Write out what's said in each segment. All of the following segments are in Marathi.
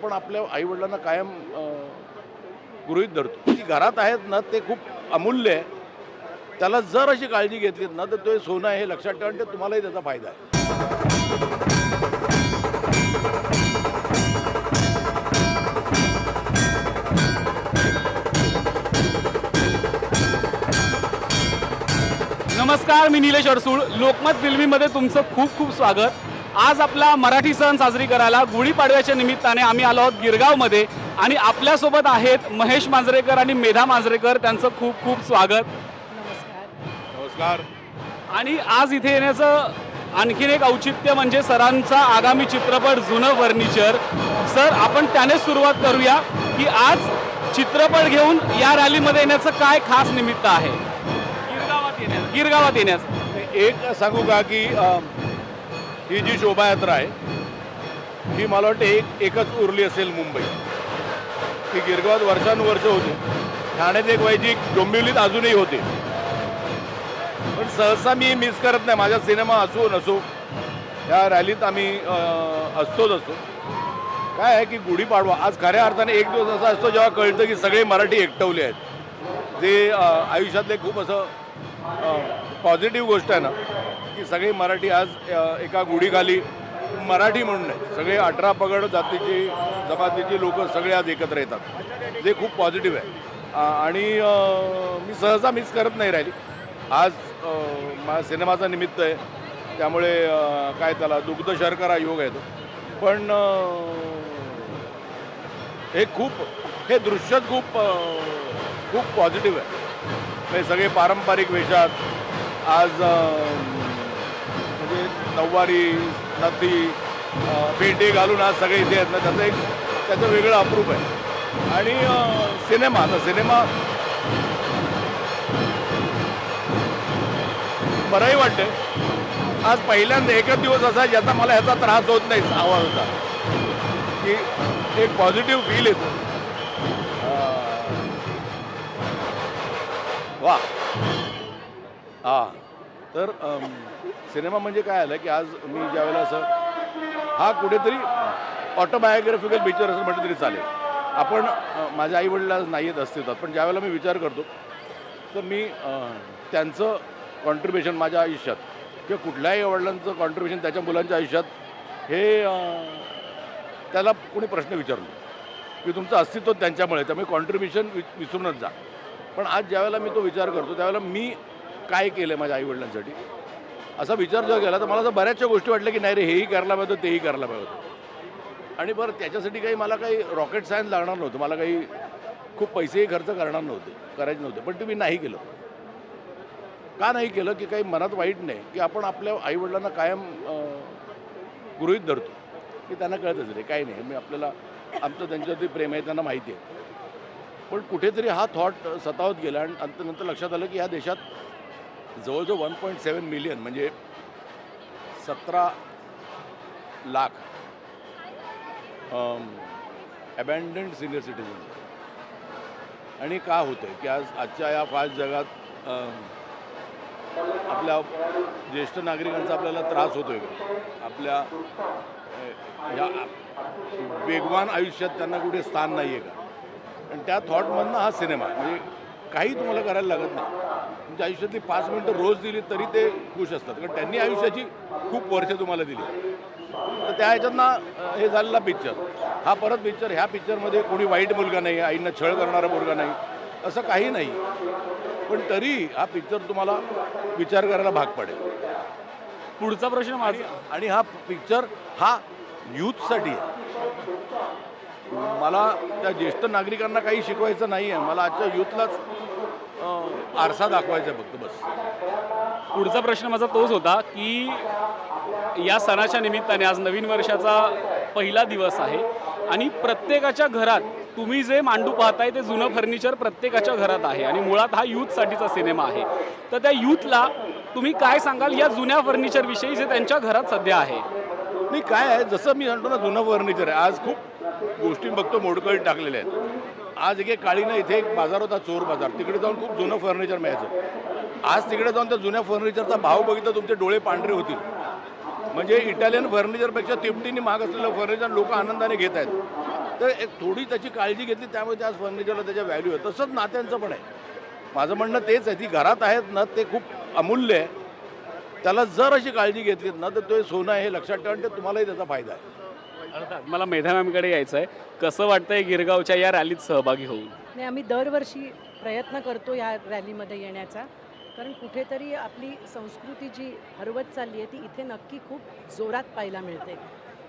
आपण आपल्या आईवडिलांना कायम गृहित गृहीत धरतो. जी घरात आहेत ना ते खूप अमूल्य आहे. त्याला जर अशी काळजी घेतलीत ना तर ते सोनं आहे हे लक्षात ठेवा ते तुम्हालाही त्याचा फायदा आहे. नमस्कार मी निलेश अडसूळ. लोकमत फिल्मीमध्ये तुमचं खूप खूप स्वागत. आज आपला मराठी सण साजरी करायला गुढीपाडव्याच्या निमित्ताने आम्ही आलो आहोत गिरगावमध्ये. आणि आपल्यासोबत आहेत महेश मांजरेकर आणि मेधा मांजरेकर. त्यांचं खूप खूप स्वागत. नमस्कार. आणि आज इथे येण्याचं आणखीन एक औचित्य म्हणजे सरांचा आगामी चित्रपट जुनं फर्निचर. सर आपण त्यानेच सुरुवात करूया की आज चित्रपट घेऊन या रॅलीमध्ये येण्याचं काय खास निमित्त आहे? गिरगावात येण्यास गिरगावात येण्यास एक सांगू का की अं, ही जी शोभायात्रा आहे ही मला वाटतं एक एकच उरली असेल मुंबई. ही गिरगावात वर्षानुवर्ष होती. ठाण्यात एक व्हायची डोंबिवलीत अजूनही होते. पण सहसा मी मिस करत नाही. माझा सिनेमा असो नसो या रॅलीत आम्ही असतोच असतो. काय आहे की गुढीपाडवा आज खऱ्या अर्थाने एक दिवस असा असतो जेव्हा कळतं की सगळे मराठी एकटवले आहेत. जे आयुष्यातले खूप असं पॉझिटिव्ह गोष्ट आहे ना की सगळे मराठी आज एका गुढीखाली मराठी म्हणून नाही सगळे अठरा पगड जातीची जमातीची लोक सगळे आज एकत्र येतात. जे खूप पॉझिटिव्ह आहे. आणि मी सहसा मिस करत नाही राहिली. आज माझ्या सिनेमाचा निमित्त आहे. त्यामुळे काय त्याला दुग्ध शर्करा योग आहे तो. पण हे खूप हे दृश्यच खूप खूप पॉझिटिव्ह आहे. हे सगळे पारंपरिक वेशात आज नऊवारी नथी भेटे घालून आज सगळे इथे आहेत ना त्याचं एक त्याचं वेगळं अप्रूप आहे. आणि सिनेमा आता सिनेमा बरंही वाटतं आज पहिल्यांदा एकच दिवस असा ज्याचा मला ह्याचा त्रास होत नाही आवाजाचा की एक पॉझिटिव्ह फील येतो. वा हा. तर सिनेमा म्हणजे काय आलं की आज मी ज्यावेळेला असं हा कुठेतरी ऑटोबायोग्राफिकल पिक्चर असं म्हटलं तरी चालेल. आपण माझ्या माझ्या आज नाही येत अस्तित्वात पण ज्यावेळेला मी विचार करतो तर मी त्यांचं कॉन्ट्रीब्युशन माझ्या आयुष्यात किंवा कुठल्याही वडिलांचं कॉन्ट्रीब्युशन त्याच्या मुलांच्या आयुष्यात हे त्याला कोणी प्रश्न विचारलो की तुमचं अस्तित्व त्यांच्यामुळे त्यामुळे कॉन्ट्रीब्युशन वि विसरूनच जा. पण आज ज्यावेळेला मी तो विचार करतो त्यावेळेला मी काय केलं माझ्या आईवडिलांसाठी? असा विचार जर केला तर मला तर बऱ्याचशा गोष्टी वाटल्या की नाही रे हेही करायला पाहिजे होतं, तेही करायला पाहिजे होतं. आणि बरं त्याच्यासाठी काही मला काही रॉकेट सायन्स लागणार नव्हतं. मला काही खूप पैसेही खर्च करणार नव्हते करायचे नव्हते. पण ते मी नाही केलं. का नाही केलं? की काही मनात वाईट नाही की आपण आपल्या आईवडिलांना कायम गृहित धरतो. की त्यांना कळतच रे काही नाही. मी आपल्याला आमचं त्यांच्यावरती प्रेम आहे त्यांना माहिती आहे. पण कुठेतरी हा थॉट सतावत गेला आणि नंतर लक्षात आलं की ह्या देशात जवळजवळ वन पॉईंट सेवन मिलियन म्हणजे सतरा लाख अबँडंट सिनियर सिटीजन आणि का होतं आहे की आज आजच्या या फास्ट जगात आपल्या ज्येष्ठ नागरिकांचा आपल्याला त्रास होतो आहे आपल्या या वेगवान आयुष्यात त्यांना कुठे स्थान नाही आहे का? आणि त्या थॉटमधनं हा सिनेमा म्हणजे काही तुम्हाला करायला लागत नाही. तुमच्या आयुष्यातली पाच मिनटं रोज दिली तरी ते खुश असतात. कारण त्यांनी आयुष्याची खूप वर्ष तुम्हाला दिली. तर त्या ह्याच्यातनं हे झालेला पिक्चर हा परत पिक्चर ह्या पिक्चरमध्ये कोणी वाईट मुलगा नाही आईंना छळ करणारा मुलगा नाही असं काही नाही. पण तरी हा पिक्चर तुम्हाला विचार करायला भाग पडेल. पुढचा प्रश्न माझा. आणि हा पिक्चर हा यूथसाठी आहे. मला त्या ज्येष्ठ नागरिकांना काही शिकवायचं नाही आहे मला आजच्या यूथलाच आरसा दाखवायचा फक्त बस. पुढचा प्रश्न माझा तोच होता की या सणाच्या निमित्ताने आज नवीन वर्षाचा पहिला दिवस आहे आणि प्रत्येकाच्या घरात तुम्ही जे मांडू पाहताय ते जुनं फर्निचर प्रत्येकाच्या घरात आहे आणि मुळात हा यूथसाठीचा सिनेमा आहे. तर त्या यूथला तुम्ही काय सांगाल या जुन्या फर्निचरविषयी जे त्यांच्या घरात सध्या आहे? नाही काय आहे जसं मी म्हणतो ना जुनं फर्निचर आहे. आज खूप गोष्टी बघतो मोडकळीत टाकलेल्या आहेत. आज एक काळीनं इथे एक बाजार होता चोर बाजार. तिकडे जाऊन खूप जुनं फर्निचर मिळायचं. आज तिकडे जाऊन त्या जुन्या फर्निचरचा भाव बघितला तुमचे डोळे पांढरे होतील. म्हणजे इटालियन फर्निचरपेक्षा तिपटीने महाग असलेलं फर्निचर लोक आनंदाने घेत आहेत. तर एक थोडी त्याची काळजी घेतली त्यामुळे त्या फर्निचरला त्याच्या व्हॅल्यू आहे. तसंच नात्यांचं पण आहे. माझं म्हणणं तेच आहे ती घरात आहेत ना ते खूप अमूल्य आहे. त्याला जर अशी काळजी घेतलीत ना तर ते सोनं आहे हे लक्षात ठेवा ते तुम्हालाही त्याचा फायदा आहे. अर्थात मला मेधामॅमकडे यायचं आहे कसं वाटतंय गिरगावच्या या रॅलीत सहभागी होऊन? नाही आम्ही दरवर्षी प्रयत्न करतो या रॅलीमध्ये येण्याचा. कारण कुठेतरी आपली संस्कृती जी हरवत चालली आहे ती इथे नक्की खूप जोरात पाहायला मिळते.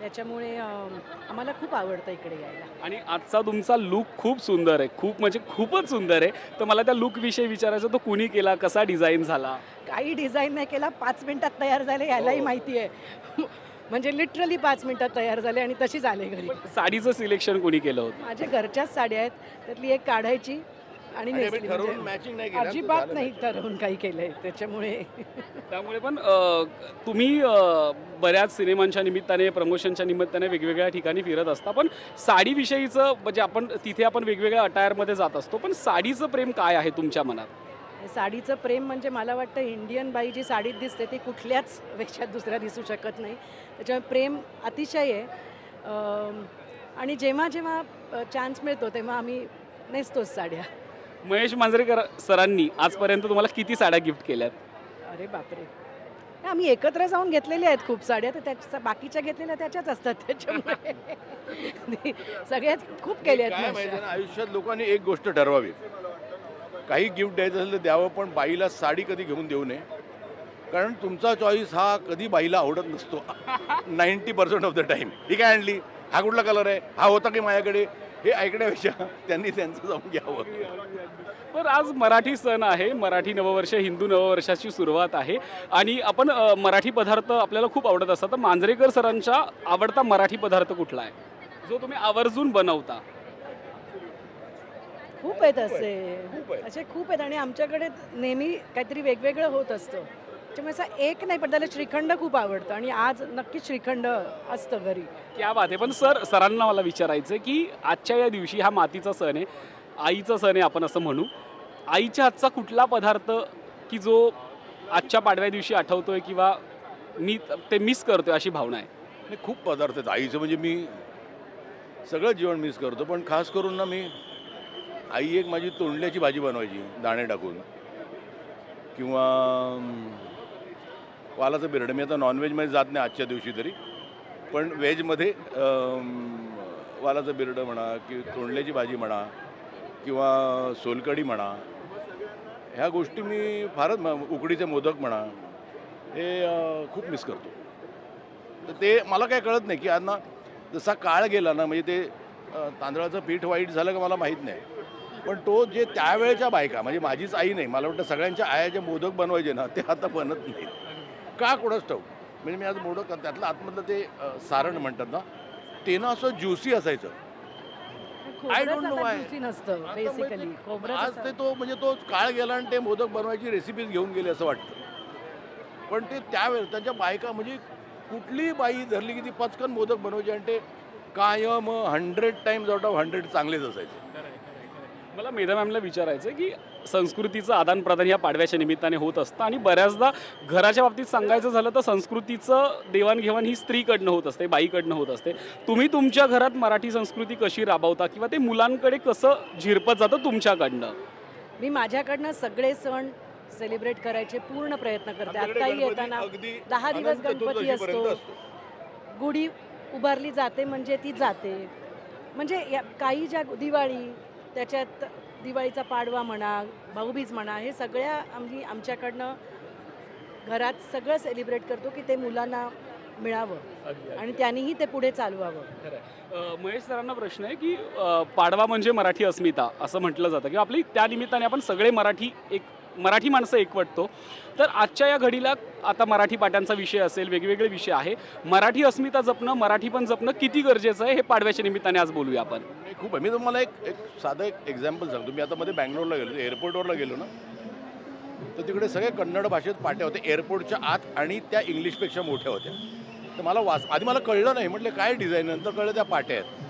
त्याच्यामुळे आम्हाला खूप आवडतं इकडे यायला. आणि आजचा तुमचा लुक खूप सुंदर आहे. खूप म्हणजे खूपच सुंदर आहे. तर मला त्या लुक विषयी विचारायचं तो कुणी केला? कसा डिझाईन झाला? काही डिझाईन नाही केला. पाच मिनिटात तयार झाले यालाही माहिती आहे म्हणजे लिटरली पाच मिनिटात तयार झाले आणि तशीच आले घरी. साडीचं सिलेक्शन कोणी केलं होतं? माझ्या घरच्याच साड्या आहेत त्यातली एक काढायची आणि आणि नेसली. आम्ही ठरवून म्हणजे नाही केलं अजिबात झालं नाही ठरवून काही केलंय त्याच्यामुळे. त्यामुळे पण अ, तुम्ही अ, बऱ्याच सिनेमांच्या निमित्ताने प्रमोशनच्या निमित्ताने वेगवेगळ्या ठिकाणी फिरत असता पण साडीविषयीचं म्हणजे आपण तिथे आपण वेगवेगळ्या अटायरमध्ये जात असतो पण साडीचं प्रेम काय आहे तुमच्या मनात? साडीचं प्रेम म्हणजे मला वाटतं इंडियन बाई जी साडीत दिसते ती कुठल्याच पेक्षा दुसऱ्या दिसू शकत नाही. त्याच्यामुळे प्रेम अतिशय आहे. आणि जेव्हा जेव्हा चान्स मिळतो तेव्हा आम्ही नेसतोच साड्या. महेश मांजरेकर सरांनी आजपर्यंत तुम्हाला किती साड्या गिफ्ट केल्यात? अरे बापरे. नाही, आम्ही एकत्र जाऊन घेतलेल्या आहेत खूप साड्या तर त्याच्या बाकीच्या घेतलेल्या त्याच्याच असतात त्याच्यामुळे. सगळ्याच खूप केल्या काय आहेत आयुष्यात लोकांनी एक गोष्ट ठरवावी. काही गिफ्ट द्यायचं असेल तर द्यावं पण बाईला साडी कधी घेऊन देऊ नये. कारण तुमचा चॉईस हा कधी बाईला आवडत नसतो. Ninety percent of the time ही काय आणली हा कुठला कलर आहे? हा होता की माझ्याकडे? हे ऐकण्यापेक्षा त्यांनी त्यांचं जाऊन घ्यावं. तर आज मराठी सण आहे. मराठी नववर्ष हिंदू नववर्षाची सुरुवात आहे. आणि आपण अ, मराठी पदार्थ आपल्याला खूप आवडत असतात. तर मांजरेकर सरांचा आवडता मराठी पदार्थ कुठला आहे? जो तुम्ही आवर्जून बनवता. खूप आहेत असे. खूप आहेत. असे खूप आहेत आणि आमच्याकडे नेहमी काहीतरी वेगवेगळं होत असतं. त्याच्यामुळे असं एक नाही पण त्याला श्रीखंड खूप आवडतं आणि आज नक्कीच श्रीखंड असतं घरी. क्या बात आहे पण सर सरांना मला विचारायचं आहे की आजच्या या दिवशी हा मातीचा सण आहे आईचा सण आहे आपण असं म्हणू. आईच्या हातचा कुठला पदार्थ की जो आजच्या पाडव्या दिवशी आठवतोय किंवा मी ते मिस करतोय अशी भावना आहे? नाही खूप पदार्थ आहेत. आईचं म्हणजे मी सगळं जेवण मिस करतो पण खास करून ना मी आई एक माझी तोंडल्याची भाजी बनवायची दाणे टाकून. किंवा वालाचं बिरडं. मी आता नॉनव्हेजमध्ये जात नाही आजच्या दिवशी तरी. पण व्हेजमध्ये वालाचं बिरडं म्हणा की तोंडल्याची भाजी म्हणा किंवा सोलकढी म्हणा ह्या गोष्टी मी फारच म- उकडीचे मोदक म्हणा हे खूप मिस करतो. तर ते मला काय कळत नाही की आज जसा काळ गेला ना म्हणजे ते तांदळाचं पीठ वाईट झालं का मला माहीत नाही. पण तो जे त्यावेळेच्या बायका म्हणजे माझीच आई नाही मला वाटतं सगळ्यांच्या आया जे मोदक बनवायचे ना ते आता बनत नाहीत. का कोणाच ठाऊ म्हणजे मी आज मोदक त्यातलं आतमधलं ते सारण म्हणतात ना ते ना असं ज्युसी असायचं. why. जुसी नसतं आता बेसिकली आज ते तो म्हणजे तो काळ गेला आणि ते मोदक बनवायची रेसिपीज घेऊन गेले असं वाटतं. पण ते त्यावेळेस त्यांच्या बायका म्हणजे कुठलीही बाई धरली की ती पचकन मोदक बनवायची आणि ते कायम hundred times out of hundred चांगलेच असायचे. मला मेधा मॅमला विचारायचं आहे की संस्कृतीचं आदानप्रदान या पाडव्याच्या निमित्ताने होत असतं आणि बऱ्याचदा घराच्या बाबतीत सांगायचं झालं तर संस्कृतीचं देवाणघेवाण ही स्त्रीकडनं होत असते बाईकडनं होत असते. तुम्ही तुमच्या घरात मराठी संस्कृती कशी राबवता किंवा ते मुलांकडे कसं झिरपत जातं तुमच्याकडनं? मी माझ्याकडनं सगळे सण सेलिब्रेट करायचे पूर्ण प्रयत्न करते. आत्ताही येताना दहा दिवस गणपती असतो. गुढी उभारली जाते म्हणजे ती जाते. म्हणजे या काही ज्या दिवाळी त्याच्यात दिवाळीचा पाडवा म्हणा भाऊबीज म्हणा हे सगळ्या आम्ही आमच्याकडनं घरात सगळं सेलिब्रेट करतो की ते मुलांना मिळावं. आणि त्यांनीही ते पुढे चालवावं. महेश सरांना प्रश्न आहे की पाडवा म्हणजे मराठी अस्मिता असं म्हटलं जातं. किंवा आपली त्या निमित्ताने आपण सगळे मराठी एक मराठी माणसं एकवटतो तर आजच्या या घडीला आता मराठी पाट्यांचा विषय असेल वेगवेगळे विषय आहे. मराठी अस्मिता जपणं मराठी पण जपणं किती गरजेचं आहे हे पाडव्याच्या निमित्ताने आज बोलूया आपण. खूप आहे. मी तुम्हाला एक एक साधं एक एक्झाम्पल सांगतो. मी आता मध्ये बँगलोरला गेलो एअरपोर्टवरला गेलो ना तर तिकडे सगळे कन्नड भाषेत पाट्या होत्या एअरपोर्टच्या आत आणि त्या इंग्लिशपेक्षा मोठ्या होत्या. तर मला वाच आधी मला कळलं नाही म्हटलं काय डिझाईन नंतर कळलं त्या पाट्या आहेत.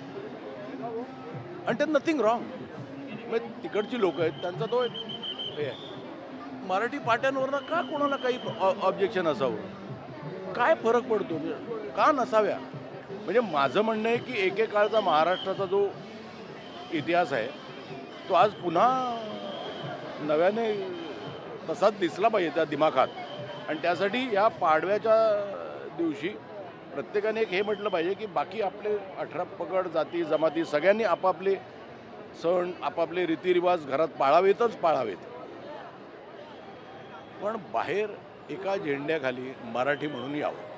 आणि त्यात नथिंग रॉंग मग तिकडची लोक आहेत त्यांचा तो एक हे आहे. मराठी पाट्यांवरनं का कोणाला काही ऑब्जेक्शन असावं? काय फरक पडतो? का नसाव्या? म्हणजे माझं म्हणणं आहे की एकेकाळचा महाराष्ट्राचा जो इतिहास आहे तो आज पुन्हा नव्याने तसाच दिसला पाहिजे त्या दिमाखात. आणि त्यासाठी या पाडव्याच्या दिवशी प्रत्येकाने एक हे म्हटलं पाहिजे की बाकी आपले अठरा पगड जाती जमाती सगळ्यांनी आपापले सण आपापले रीतिरिवाज घरात पाळावेतच पाळावेत. पण बाहेर एका झेंड्याखाली मराठी म्हणून यावं.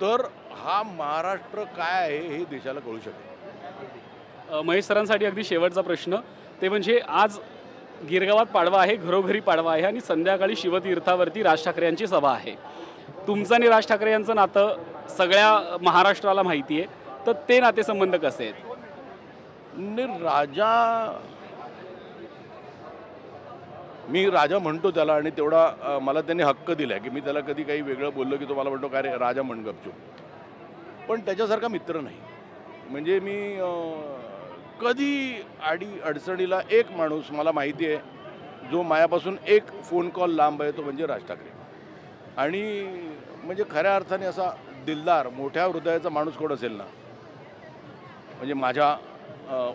तर हा महाराष्ट्र काय आहे हे देशाला कळू शकेल. महेश सरांसाठी अगदी शेवटचा प्रश्न. ते म्हणजे आज गिरगावात पाडवा आहे घरोघरी पाडवा आहे आणि संध्याकाळी शिवतीर्थावरती राज ठाकरे यांची सभा आहे. तुमचं आणि राज ठाकरे यांचं नातं सगळ्या महाराष्ट्राला माहिती आहे. तर ते नातेसंबंध कसे आहेत? राजा मी राजा म्हणतो त्याला आणि तेवढा मला त्यांनी हक्क दिला की मी त्याला कधी काही वेगळं बोललो की तो मला म्हणतो काय रे राजा म्हण पण त्याच्यासारखा मित्र नाही. म्हणजे मी कधी आडी अडचणीला एक माणूस मला माहिती आहे जो मायापासून एक फोन कॉल लांब आहे तो म्हणजे राज ठाकरे. आणि म्हणजे खऱ्या अर्थाने असा दिलदार मोठ्या हृदयाचा माणूस कोण असेल ना म्हणजे माझ्या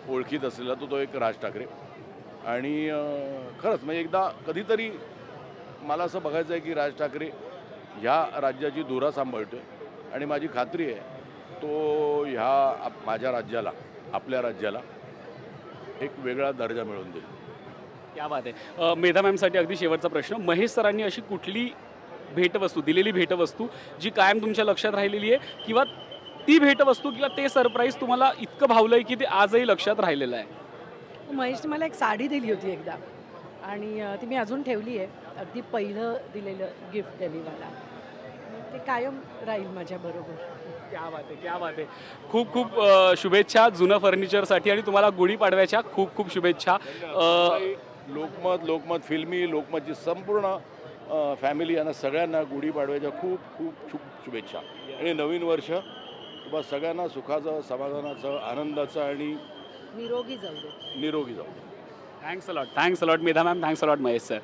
ओळखीत असलेला तो तो एक राज ठाकरे. आणि खरंच म्हणजे एकदा कधीतरी मला असं बघायचं आहे की राज ठाकरे ह्या राज्याची धुरा सांभाळतोय आणि माझी खात्री आहे तो ह्या आप- माझ्या राज्याला आपल्या राज्याला एक वेगळा दर्जा मिळवून देईल. क्या बात आहे. मेधा मॅमसाठी अगदी शेवटचा प्रश्न. महेश सरांनी अशी कुठली भेटवस्तू दिलेली भेटवस्तू जी कायम तुमच्या लक्षात राहिलेली आहे किंवा ती भेटवस्तू किंवा ते सरप्राईज तुम्हाला इतकं भावलं आहे की ते आजही लक्षात राहिलेलं आहे? महेशने मला एक साडी दिली होती एकदा. आणि ती मी अजून ठेवली आहे. अगदी पहिलं दिलेलं गिफ्ट त्यांनी मला. ते कायम राहील माझ्याबरोबर क्या बात आहे क्या बात आहे. खूप खूप अ, शुभेच्छा जुनं फर्निचरसाठी आणि तुम्हाला गुढीपाडव्याच्या खूप खूप शुभेच्छा. अ, लोकमत लोकमत फिल्मी लोकमतची संपूर्ण फॅमिली यांना सगळ्यांना गुढीपाडव्याच्या खूप खूप खूप शुभेच्छा. आणि नवीन वर्ष तुम्हाला सगळ्यांना सुखाचं समाधानाचं आनंदाचं आणि निरोगी जाऊ दे. निरोगी जाऊ thanks a lot thanks a lot Medha ma'am thanks a lot Mahesh sir